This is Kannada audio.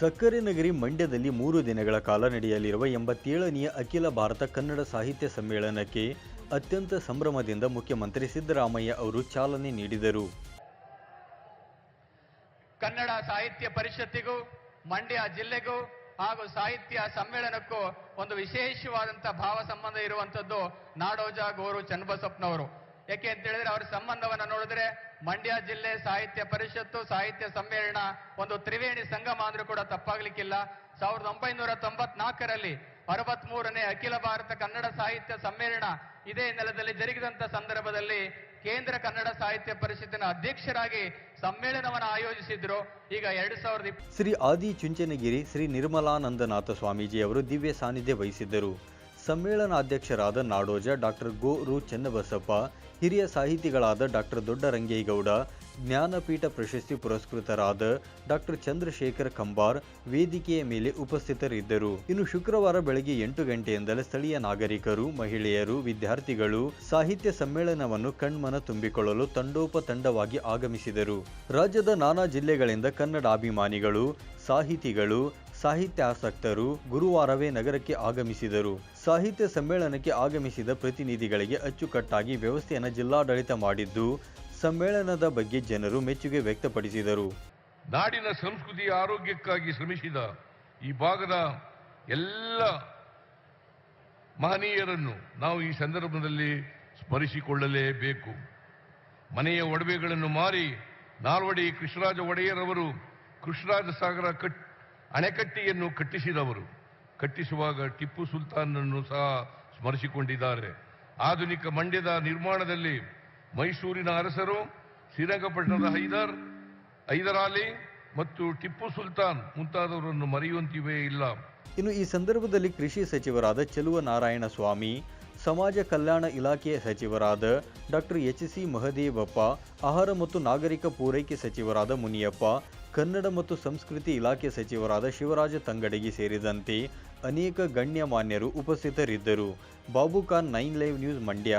ಸಕ್ಕರೆ ನಗರಿ ಮಂಡ್ಯದಲ್ಲಿ ಮೂರು ದಿನಗಳ ಕಾಲ ನಡೆಯಲಿರುವ ಎಂಬತ್ತೇಳನೆಯ ಅಖಿಲ ಭಾರತ ಕನ್ನಡ ಸಾಹಿತ್ಯ ಸಮ್ಮೇಳನಕ್ಕೆ ಅತ್ಯಂತ ಸಂಭ್ರಮದಿಂದ ಮುಖ್ಯಮಂತ್ರಿ ಸಿದ್ದರಾಮಯ್ಯ ಅವರು ಚಾಲನೆ ನೀಡಿದರು. ಕನ್ನಡ ಸಾಹಿತ್ಯ ಪರಿಷತ್ತಿಗೂ, ಮಂಡ್ಯ ಜಿಲ್ಲೆಗೂ ಹಾಗೂ ಸಾಹಿತ್ಯ ಸಮ್ಮೇಳನಕ್ಕೂ ಒಂದು ವಿಶೇಷವಾದಂತಹ ಭಾವ ಸಂಬಂಧ ಇರುವಂತದ್ದು ನಾಡೋಜ ಗೋರು ಚನ್ನಬಸಪ್ಪನವರು. ಯಾಕೆ ಅಂತ ಹೇಳಿದ್ರೆ ಅವರ ಸಂಬಂಧವನ್ನ ನೋಡಿದ್ರೆ ಮಂಡ್ಯ ಜಿಲ್ಲೆ ಸಾಹಿತ್ಯ ಪರಿಷತ್ತು, ಸಾಹಿತ್ಯ ಸಮ್ಮೇಳನ ಒಂದು ತ್ರಿವೇಣಿ ಸಂಗಮ ಅಂದ್ರೂ ಕೂಡ ತಪ್ಪಾಗ್ಲಿಕ್ಕಿಲ್ಲ. ಸಾವಿರದ ಒಂಬೈನೂರ ತೊಂಬತ್ನಾಲ್ಕರಲ್ಲಿ ಅರವತ್ಮೂರನೇ ಅಖಿಲ ಭಾರತ ಕನ್ನಡ ಸಾಹಿತ್ಯ ಸಮ್ಮೇಳನ ಇದೇ ನೆಲದಲ್ಲಿ ಜರುಗಿದಂತ ಸಂದರ್ಭದಲ್ಲಿ ಕೇಂದ್ರ ಕನ್ನಡ ಸಾಹಿತ್ಯ ಪರಿಷತ್ತಿನ ಅಧ್ಯಕ್ಷರಾಗಿ ಸಮ್ಮೇಳನವನ್ನು ಆಯೋಜಿಸಿದ್ರು. ಈಗ ಎರಡ್ ಸಾವಿರದ ಶ್ರೀ ಆದಿ ಚುಂಚನಗಿರಿ ಶ್ರೀ ನಿರ್ಮಲಾನಂದನಾಥ ಸ್ವಾಮೀಜಿ ಅವರು ದಿವ್ಯ ಸಾನ್ನಿಧ್ಯ ವಹಿಸಿದ್ದರು. ಸಮ್ಮೇಳನಾಧ್ಯಕ್ಷರಾದ ನಾಡೋಜ ಡಾಕ್ಟರ್ ಗೋ ರು ಚೆನ್ನಬಸಪ್ಪ, ಹಿರಿಯ ಸಾಹಿತಿಗಳಾದ ಡಾಕ್ಟರ್ ದೊಡ್ಡರಂಗೇಗೌಡ ಜ್ಞಾನಪೀಠ ಪ್ರಶಸ್ತಿ ಪುರಸ್ಕೃತರಾದ ಡಾಕ್ಟರ್ ಚಂದ್ರಶೇಖರ್ ಕಂಬಾರ್ ವೇದಿಕೆಯ ಮೇಲೆ ಉಪಸ್ಥಿತರಿದ್ದರು. ಇನ್ನು ಶುಕ್ರವಾರ ಬೆಳಗ್ಗೆ ಎಂಟು ಗಂಟೆಯಿಂದಲೇ ಸ್ಥಳೀಯ ನಾಗರಿಕರು, ಮಹಿಳೆಯರು, ವಿದ್ಯಾರ್ಥಿಗಳು ಸಾಹಿತ್ಯ ಸಮ್ಮೇಳನವನ್ನು ಕಣ್ಮನ ತುಂಬಿಕೊಳ್ಳಲು ತಂಡೋಪತಂಡವಾಗಿ ಆಗಮಿಸಿದರು. ರಾಜ್ಯದ ನಾನಾ ಜಿಲ್ಲೆಗಳಿಂದ ಕನ್ನಡಾಭಿಮಾನಿಗಳು ಸಾಹಿತಿಗಳು ಸಾಹಿತ್ಯಾಸಕ್ತರು ಗುರುವಾರವೇ ನಗರಕ್ಕೆ ಆಗಮಿಸಿದರು. ಸಾಹಿತ್ಯ ಸಮ್ಮೇಳನಕ್ಕೆ ಆಗಮಿಸಿದ ಪ್ರತಿನಿಧಿಗಳಿಗೆ ಅಚ್ಚುಕಟ್ಟಾಗಿ ವ್ಯವಸ್ಥೆಯನ್ನು ಜಿಲ್ಲಾಡಳಿತ ಮಾಡಿದ್ದು, ಸಮ್ಮೇಳನದ ಬಗ್ಗೆ ಜನರು ಮೆಚ್ಚುಗೆ ವ್ಯಕ್ತಪಡಿಸಿದರು. ನಾಡಿನ ಸಂಸ್ಕೃತಿಯ ಆರೋಗ್ಯಕ್ಕಾಗಿ ಶ್ರಮಿಸಿದ ಈ ಭಾಗದ ಎಲ್ಲ ಮಹನೀಯರನ್ನು ನಾವು ಈ ಸಂದರ್ಭದಲ್ಲಿ ಸ್ಮರಿಸಿಕೊಳ್ಳಲೇಬೇಕು. ಮನೆಯ ಒಡವೆಗಳನ್ನು ಮಾರಿ ನಾಲ್ವಡಿ ಕೃಷ್ಣರಾಜ ಒಡೆಯರವರು ಕೃಷ್ಣರಾಜ ಸಾಗರ ಕಟ್ ಅಣೆಕಟ್ಟೆಯನ್ನು ಕಟ್ಟಿಸಿದವರು. ಕಟ್ಟಿಸುವಾಗ ಟಿಪ್ಪು ಸುಲ್ತಾನನ್ನು ಸಹ ಸ್ಮರಿಸಿಕೊಂಡಿದ್ದಾರೆ. ಆಧುನಿಕ ಮಂಡ್ಯದ ನಿರ್ಮಾಣದಲ್ಲಿ ಮೈಸೂರಿನ ಅರಸರು, ಶ್ರೀರಂಗಪಟ್ಟಣದ ಹೈದರ್ ಹೈದರಾಲಿ ಮತ್ತು ಟಿಪ್ಪು ಸುಲ್ತಾನ್ ಮುಂತಾದವರನ್ನು ಮರೆಯುವಂತಿವೆ ಇಲ್ಲ. ಇನ್ನು ಈ ಸಂದರ್ಭದಲ್ಲಿ ಕೃಷಿ ಸಚಿವರಾದ ಚೆಲುವ ನಾರಾಯಣ ಸ್ವಾಮಿ ಸಮಾಜ ಕಲ್ಯಾಣ ಇಲಾಖೆಯ ಸಚಿವರಾದ ಡಾಕ್ಟರ್ ಎಚ್ ಸಿ ಮಹದೇವಪ್ಪ, ಆಹಾರ ಮತ್ತು ನಾಗರಿಕ ಪೂರೈಕೆ ಸಚಿವರಾದ ಮುನಿಯಪ್ಪ ಕನ್ನಡ ಮತ್ತು ಸಂಸ್ಕೃತಿ ಇಲಾಖೆ ಸಚಿವರಾದ ಶಿವರಾಜ ತಂಗಡಗಿ ಸೇರಿದಂತೆ ಅನೇಕ ಗಣ್ಯಮಾನ್ಯರು ಉಪಸ್ಥಿತರಿದ್ದರು. Babu Khan nine live news Mandya.